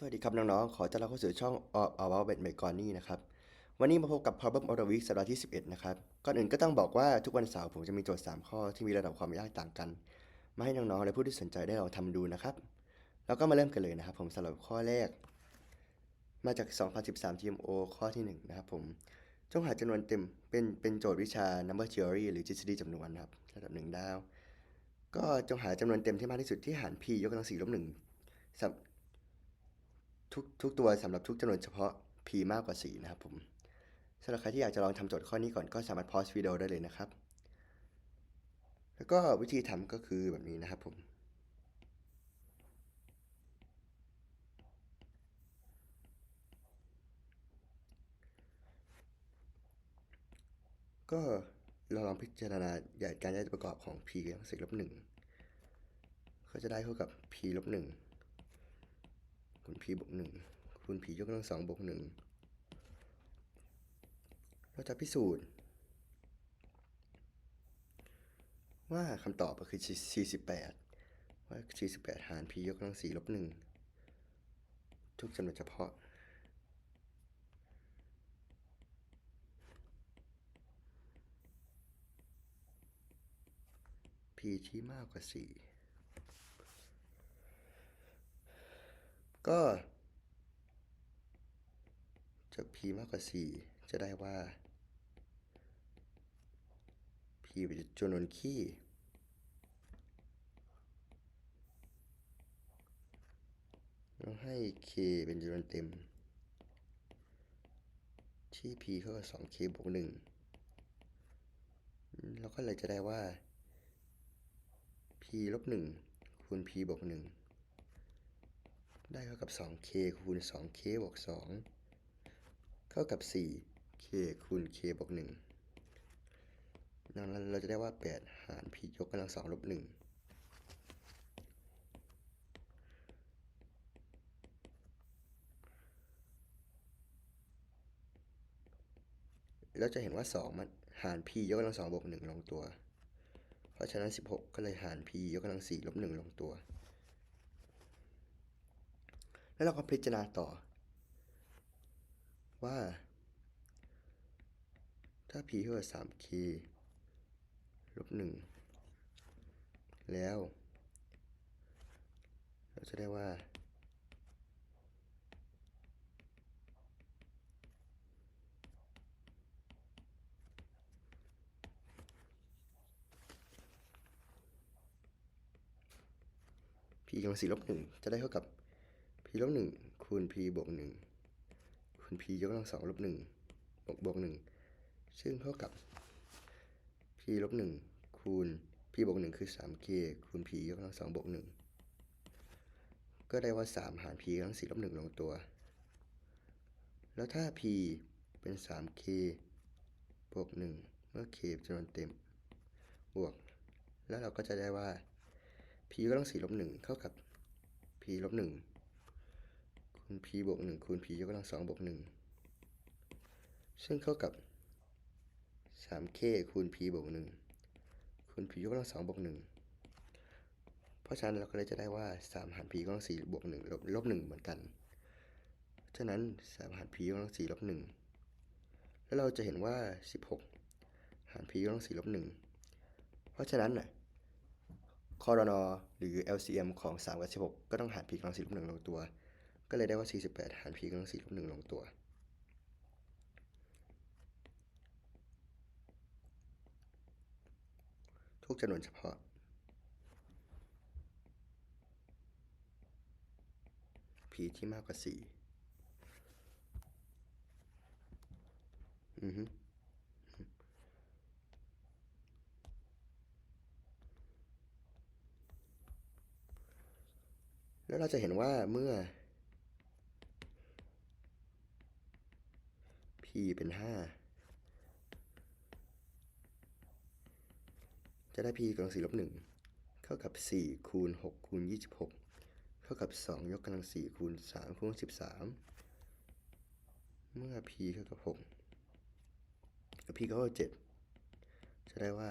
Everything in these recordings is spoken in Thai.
สวัสดีครับน้องๆ ขอต้อนรับเข้าสู่ช่อง All About Bet m y g o n นี่นะครับ วันนี้มาพบกับ Problem of the Week สัปดาห์ที่ 11 นะครับ ก่อนอื่นก็ต้องบอกว่าทุกวันเสาร์ผมจะมีโจทย์ 3 ข้อที่มีระดับความยากต่างกัน มาให้น้องๆ และผู้ที่สนใจได้ลองทำดูนะครับ แล้วก็มาเริ่มกันเลยนะครับ ผมสำหรับข้อแรก มาจาก 2013 GMO ข้อที่ 1 นะครับผม จงหาจำนวนเต็ม เป็น เป็นโจทย์วิชา number theory หรือทฤษฎีจำนวนนะครับ ระดับ 1 ดาว ก็จงหาจำนวนเต็มที่มากที่สุดที่หาร p ยกกำลัง4ลบ1สับ ทุกทุกตัวสำหรับทุกจำนวนเฉพาะ p มากกว่า 4 นะครับผมสำหรับใครที่อยากจะลองทำโจทย์ข้อนี้ก่อนก็สามารถพอสวิดีโอได้เลยนะครับ แล้วก็วิธีทำก็คือแบบนี้นะครับผมก็เราลองพิจารณาใหญ่การย้ายประกอบของ p กับสิบลบหนึ่งก็จะได้เท่ากับ p ลบหนึ่ง คูณ p บวกหนึ่งคูณ p ยกกำลังสองบวกหนึ่งเราจะพิสูจน์ ว่าคำตอบก็คือ 48 ว่า 48 หาร p ยกกำลังสี่ลบหนึ่งทุกจำนวนเฉพาะ p ที่มากกว่า 4 ก็จาก p มากกว่า 4 จะได้ว่า p เป็นจำนวนคี่ เราให้ k เป็นจำนวนเต็ม ที่ p เท่ากับ 2k บวก1เราก็เลยจะได้ว่า p ลบ1คูณ p บวก1 ได้เท่ากับ 2k คูณ 2k บวก 2 เท่ากับ 4k คูณ k บวก1ดังนั้นเราจะได้ว่า 8 หาร p ยกกำลัง2ลบ1แล้วจะเห็นว่า 2 มันหาร p ยกกำลัง2บวก1ลงตัว เพราะฉะนั้น 16 ก็เลยหาร p ยกกำลัง4ลบ1ลงตัว แล้วเราก็พิจารณาต่อ ว่า ถ้า p เท่ากับ 3k ลบ 1 แล้ว เราจะได้ว่า p กำลังสี่ลบหนึ่งจะได้เท่ากับ p ลบหนึ่งคูณ p บวกหนึ่งคูณ p ยกกำลังสองลบหนึ่งบวกบวกหนึ่งซึ่งเท่ากับ p ลบหนึ่งคูณ p บวกหนึ่งคือ 3k คูณ p ยกกำลังสองบวกหนึ่งก็ได้ว่า 3 หาร p กำลังสี่ลบหนึ่งลงตัว แล้วถ้า p เป็น 3k บวกหนึ่งเมื่อ k จำนวนเต็ม บวก แล้วเราก็จะได้ว่า p ยกกำลังสี่ลบหนึ่งเท่ากับ p ลบหนึ่ง คูณ p บวกหนึ่งคูณ p ยกกำลังสองบวกหนึ่งซึ่งเท่ากับ 3k คูณ p บวกหนึ่งคูณ p ยกกำลังสองบวกหนึ่งเพราะฉะนั้นเราก็เลยจะได้ว่า 3 หาร p ยกกำลังสี่บวกหนึ่งลบลบหนึ่งเหมือนกันฉะนั้น 3 หาร p ยกกำลังสี่ลบหนึ่งแล้วเราจะเห็นว่า 16 หาร p ยกกำลังสี่ลบหนึ่งเพราะฉะนั้นน่ะคอรนอหรือ LCM ของ 3 กับ 16 ก็ต้องหาร p กำลัง4ลบ1ลงตัว ก็เลยได้ว่า 48 หาร p กำลัง4ลบ1ลงตัว ทุกจำนวนเฉพาะ p ที่มากกว่า 4 อือฮึแล้วเราจะเห็นว่าเมื่อ p เป็น5จะได้ p กำลัง4ลบ1เท่ากับ4คูณ6คูณ26เท่ากับ2ยกกำลัง4คูณ3คูณ13เมื่อ p เท่ากับ6แล้ว p ก็เท่ากับ7จะได้ว่า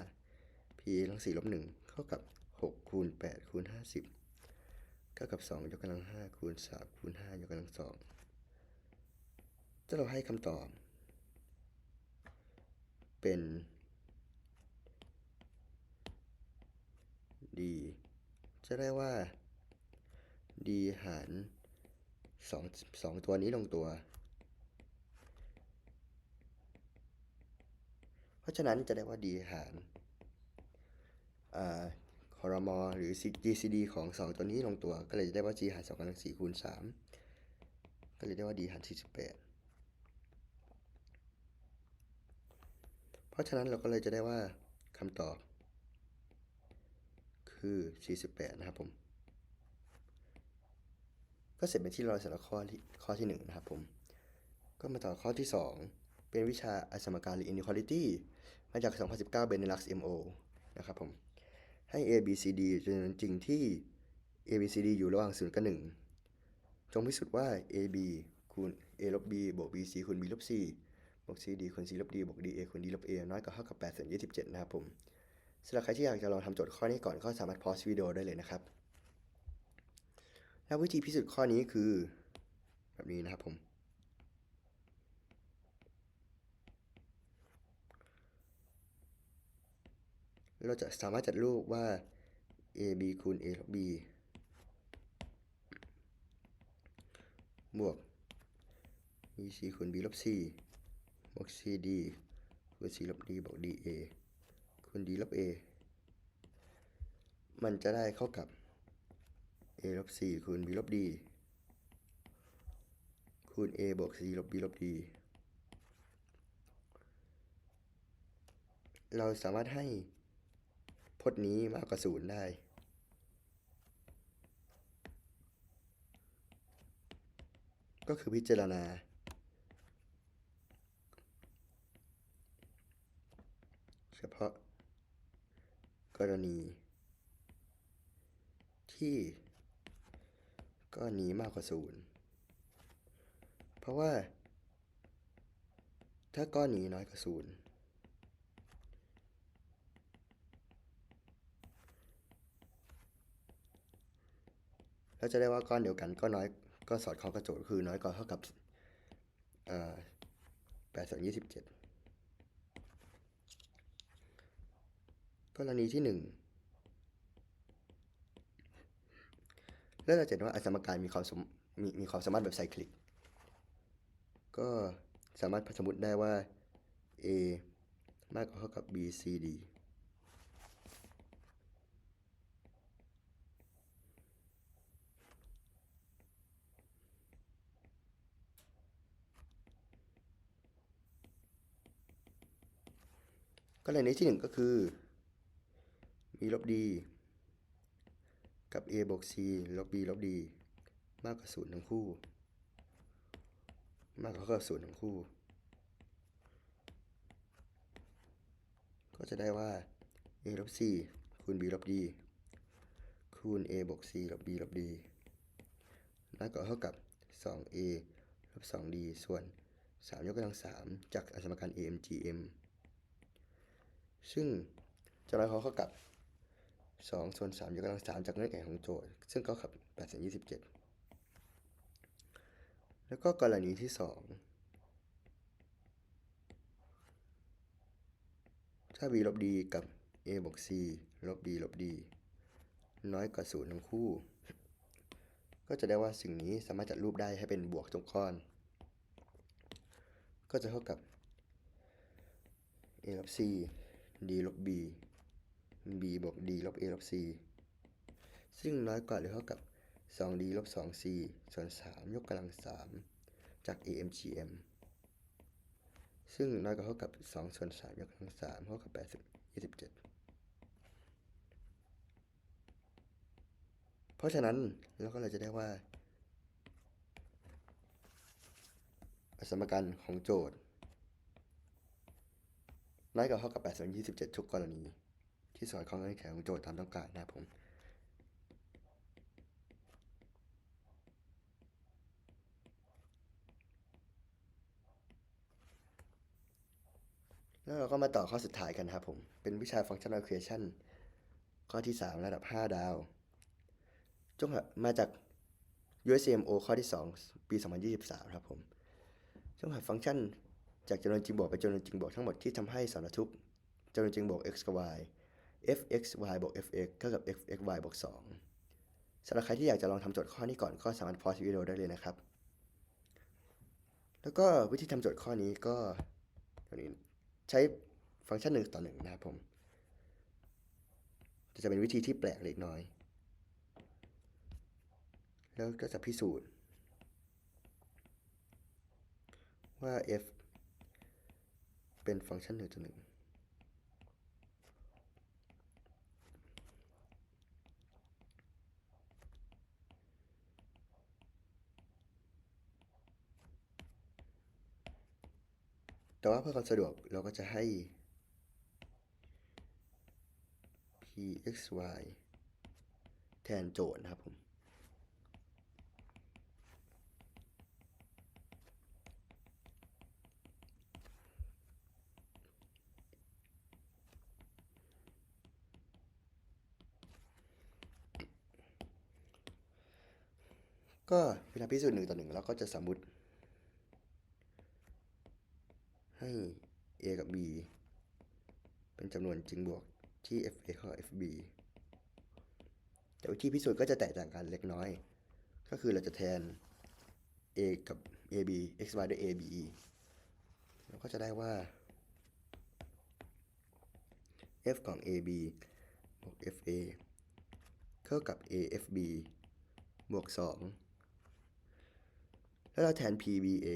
p กำลัง4ลบ1เท่ากับ6คูณ8คูณ50เก้ากับสองยกกำลังห้าคูณสามคูณห้ายกกำลังสองถ้าเราให้คำตอบ เป็น d จะได้ว่า d หารสองสองตัวนี้ลงตัว เพราะฉะนั้นจะได้ว่า d หารคอรมอหรือ GCD ของ 2 ตัวนี้ลงตัว ก็เลยจะได้ว่า g หาร2กำลัง4คูณ3ก็เลยได้ว่า d หาร48 เพ ราะฉะนั้นเราก็เลยจะได้ว่าคำตอบ คือ 48 นะครับผม ก็เสร็จเป็นที่รอยสำหรับข้อที่ข้อที่ 1 นะครับผม ก็มาต่อข้อที่ 2 เป็นวิชาอสมการหรือ inequality มาจาก 2019 Benelux MO นะครับผม ให้ a b c d เป็นจริงที่ a b c d อยู่ระหว่าง 0 กับ 1 จงพิสูจน์ว่า a b คูณ a ลบ b บวก b c คูณ b ลบ c บวก c d คูณ c ลบ d บวก d a คูณ d ลบ a น้อยกว่าเท่ากับ8ส่วน27 นะครับผมสำหรับใครที่อยากจะลองทำโจทย์ข้อนี้ก่อนก็สามารถพอสวิดีโอได้เลยนะครับ แล้ววิธีพิสูจน์ข้อนี้คือแบบนี้นะครับผม เราจะสามารถจัดรูปว่า a b คูณ a ลบ b บวก b c คูณ b ลบ c บวก c d คูณ c ลบ d บวก d a คูณ d ลบ a มันจะได้เข้ากับ a ลบ c คูณ b ลบ d คูณ a บวก c ลบ b ลบ d เราสามารถให้พจน์นี้มากกว่าศูนย์ได้ ก็คือพิจารณา เฉพาะ กรณี ที่ก้อนนี้มากกว่าศูนย์เพราะว่า ถ้าก้อนนี้น้อยกว่าศูนย์เราจะได้ว่าก้อนเดียวกันก็น้อยก็สอดคล้องกับโจทย์คือน้อยกว่าเท่ากับแปดส่วนยี่สิบเจ็ดกร ณีที่หนึ่งแล้วเราจะเห็นว่าอสมการมีความสมมีมีความสามารถแบบไซคลิก ก็สามารถสมมติได้ว่า a มากกว่าเท่ากับ b c d กรณีที่หนึ่งก็คือ b ลบ d กับ a บวก c ลบ b ลบ d มากกว่าศูนย์ทั้งคู่ มากกว่าเท่ากับศูนย์ทั้งคู่ ก็จะได้ว่า a ลบ c คูณ b ลบ d คูณ a บวก c ลบ b ลบ d น้อยกว่าเท่ากับ 2a ลบ 2d ส่วน 3 ยกกำลัง 3 จากอสมการ amgm ซึ่งจะน้อยกว่าเท่ากับ 2ส่วน3ยกกำลัง3จากเงื่อนไขของโจทย์ ซึ่งก็กับ8ส่วน27 แล้วก็กรณีที่ 2 ถ้า b ลบ d กับ a บวก c ลบ b ลบ d น้อยกว่า0ทั้งคู่ ก็จะได้ว่าสิ่งนี้สามารถจัดรูปได้ให้เป็นบวกทุกก้อน ก็จะเท่ากับ a ลบ c d ลบ b b บวก d ลบ a ลบ c ซึ่งน้อยกว่าหรือเท่ากับ 2d ลบ 2c ส่วน 3 ยกกำลัง 3 จาก amgm ซึ่งน้อยกว่าเท่ากับ 2 ส่วน 3 ยกกำลัง 3 เท่ากับ8ส่วน27 เพราะฉะนั้นเราก็เลยจะได้ว่า สมการของโจทย์น้อยกว่าเท่ากับ8ส่วน27 ทุกกรณี ที่สอดคล้องกับเงื่อนไขของโจทย์ตามต้องการนะครับผมแล้วเราก็มาต่อข้อสุดท้ายกันครับผม เป็นวิชา functional equation ข้อที่ 3 ระดับ 5 ดาว จงมาจาก USMO ข้อที่ 2 ปี 2023 ครับผม จงหาฟังก์ชันจากจำนวนจริงบวกไปจำนวนจริงบวกทั้งหมดที่ทำให้สารทุกจำนวนจริงบวก x กับ y f x y บวก f x เท่ากับ f x y บวก2สำหรับใครที่อยากจะลองทำโจทย์ข้อนี้ก่อนก็สามารถพอสวิดีโอได้เลยนะครับ แล้วก็วิธีทำโจทย์ข้อนี้ก็ใช้ฟังก์ชันหนึ่งต่อหนึ่งนะครับผมจะเป็นวิธีที่แปลกเล็กน้อย แล้วก็จะพิสูจน์ ว่า f เป็นฟังก์ชันหนึ่งต่อหนึ่ง แต่ว่าเพื่อความสะดวกเราก็จะให้ pxy แทนโจทย์นะครับผม ก็เวลาพิสูจน์หนึ่งต่อหนึ่งเราก็จะสมมติ ให้ a กับ b เป็นจำนวนจริงบวกที่ fa เข้า fb แต่วิธีพิสูจน์ก็จะแตกต่างกันเล็กน้อย ก็คือเราจะแทน a กับ ab xy ด้วย ab เราก็จะได้ว่า f ของ ab บวก fa เท่ากับ afb บวก 2 แล้วเราแทน pba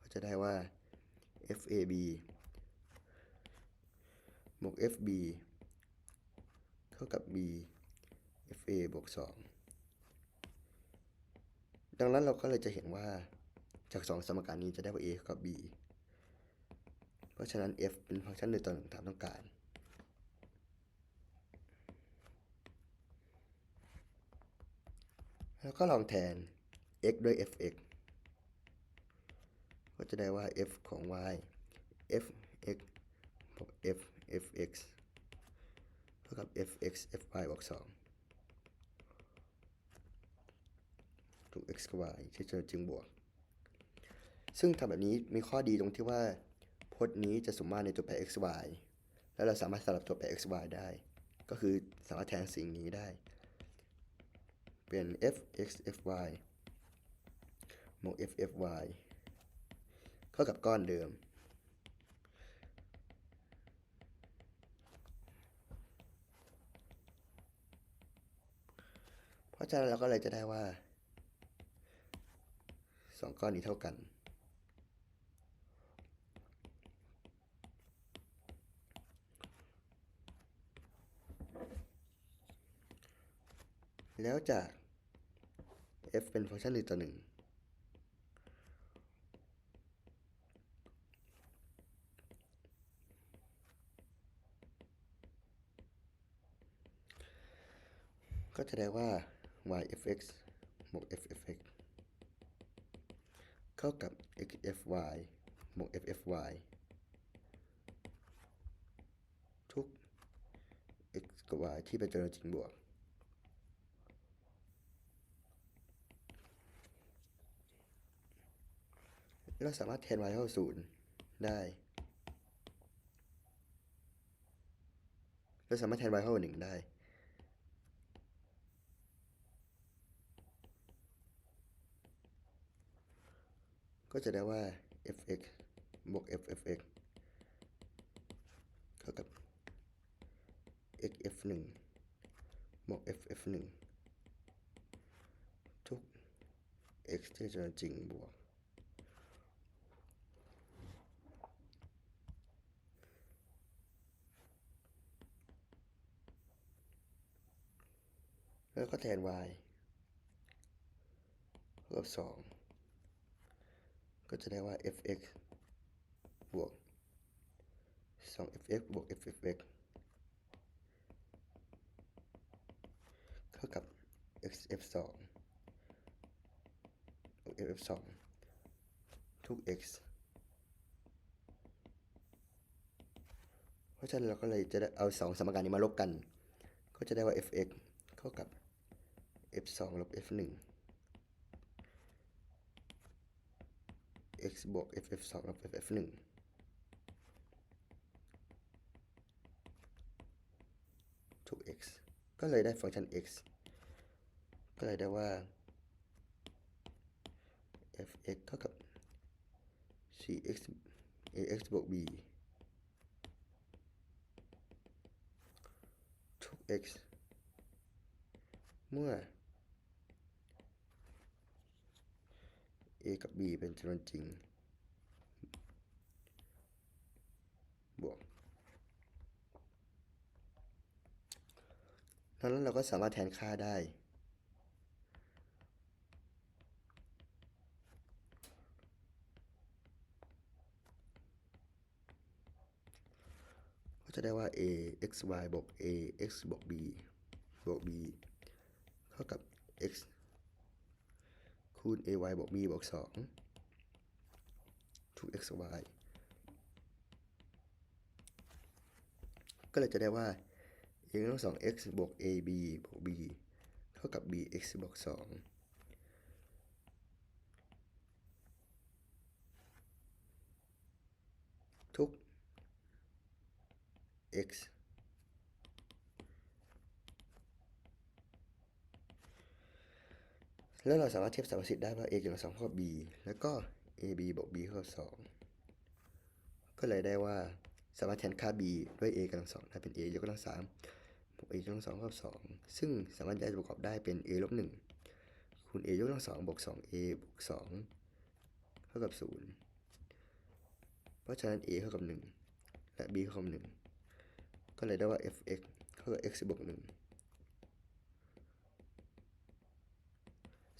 ก็จะได้ว่า fab บวก fb เท่ากับ b fa บวก 2 ดังนั้นเราก็เลยจะเห็นว่าจากสองสมการนี้จะได้ว่า a กับ b เพราะฉะนั้น f เป็นฟังก์ชันหนึ่งต่อหนึ่งตามต้องการ แล้วก็ลองแทน x ด้วย fx ก็จะได้ว่า f ของ y fx บวก f fx เท่ากับ fx fy บวก2ถูก x กับ y ที่จะจึงบวก ซึ่งทำแบบนี้มีข้อดีตรงที่ว่าพจน์นี้จะสมมาตรในตัวแปร x y แล้วเราสามารถสลับตัวแปร x y ได้ ก็คือสามารถแทนสิ่งนี้ได้ เป็น f x f y บวก f f y เท่ากับก้อนเดิม เพราะฉะนั้นเราก็เลยจะได้ว่าสองก้อนนี้เท่ากันแล้วจาก f เป็นฟังก์ชันหนึ่งต่อหนึ่ง ก็จะได้ว่า y fx บวก f fx เท่ากับ x fy บวก f fy ทุก x กับ y ที่เป็นจำนวนจริงบวก เราสามารถแทน y เข้าศูนย์ได้ เราสามารถแทน y เข้าหนึ่งได้ ก็จะได้ว่า fx บวก f fx เท่ากับ x f 1 บวก f f 1 ทุก x ที่จะจริงบวก แล้วก็แทน y เท่ากับ2 ก็จะได้ว่า fx บวก 2fx บวก ffx เท่ากับ xf 2 ff 2ทุก x เพราะฉะนั้นเราก็เลยจะได้เอา 2 สมการนี้มาลบกัน ก็จะได้ว่า fx เท่ากับ f 2ลบ f 1 x บวก ff 2ลบ ff 1ถูก x ก็เลยได้ฟังก์ชัน x ก็เลยได้ว่า fx เท่ากับ cx ax บวก b ถูก x เมื่อ a กับ b เป็นจำนวนจริง บวกดังนั้นเราก็สามารถแทนค่าได้ ก็จะได้ว่า a x y บวก a x บวก b บวก b เท่ากับ x คูณ a y บวก b บวก2ถูก x y ก็เลยจะได้ว่า a กำลังสอง x บวก a b บวก b เท่ากับ b x บวก 2ทุก x แล้วเราสามารถเทียบสมการสิทธิ์ได้ว่า a กำลังสองเท่ากับ b แล้วก็ ab บวก b เท่ากับ2ก็เลยได้ว่าสามารถแทนค่า b ด้วย a กำลังสองได้เป็น a ยกกำลังสามบวก a ยกกำลังสองเท่ากับ2ซึ่งสามารถแยกประกอบได้เป็น a ลบ1คูณ a ยกกำลังสองบวก 2a บวก2เท่ากับ0เพราะฉะนั้น a เท่ากับ1และ b เท่ากับ1ก็เลยได้ว่า f(x) เท่ากับ x บวก1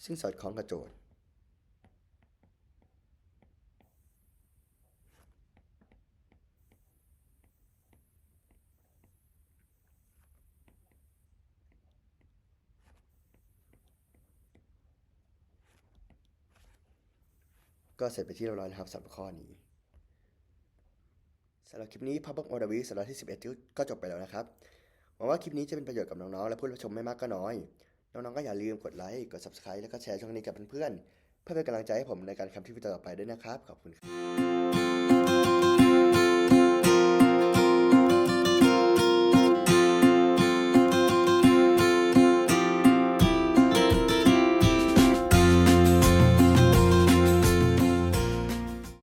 ซึ่งสอดคล้องกับโจทย์ ก็เสร็จไปที่เรียบร้อยแล้วครับสำหรับข้อนี้สำหรับคลิปนี้พับบักโอดาวิสำหรับที่ 11 ก็จบไปแล้วนะครับ หวังว่าคลิปนี้จะเป็นประโยชน์กับน้องๆ และผู้รับชมไม่มากก็น้อย น้องๆก็อย่าลืมกดไลค์กด Subscribe แล้วก็แชร์ช่องนี้กับเพื่อนๆเพื่อเป็นกำลังใจให้ผมในการทำคลิปต่อไปด้วยนะครับ ขอบคุณครับ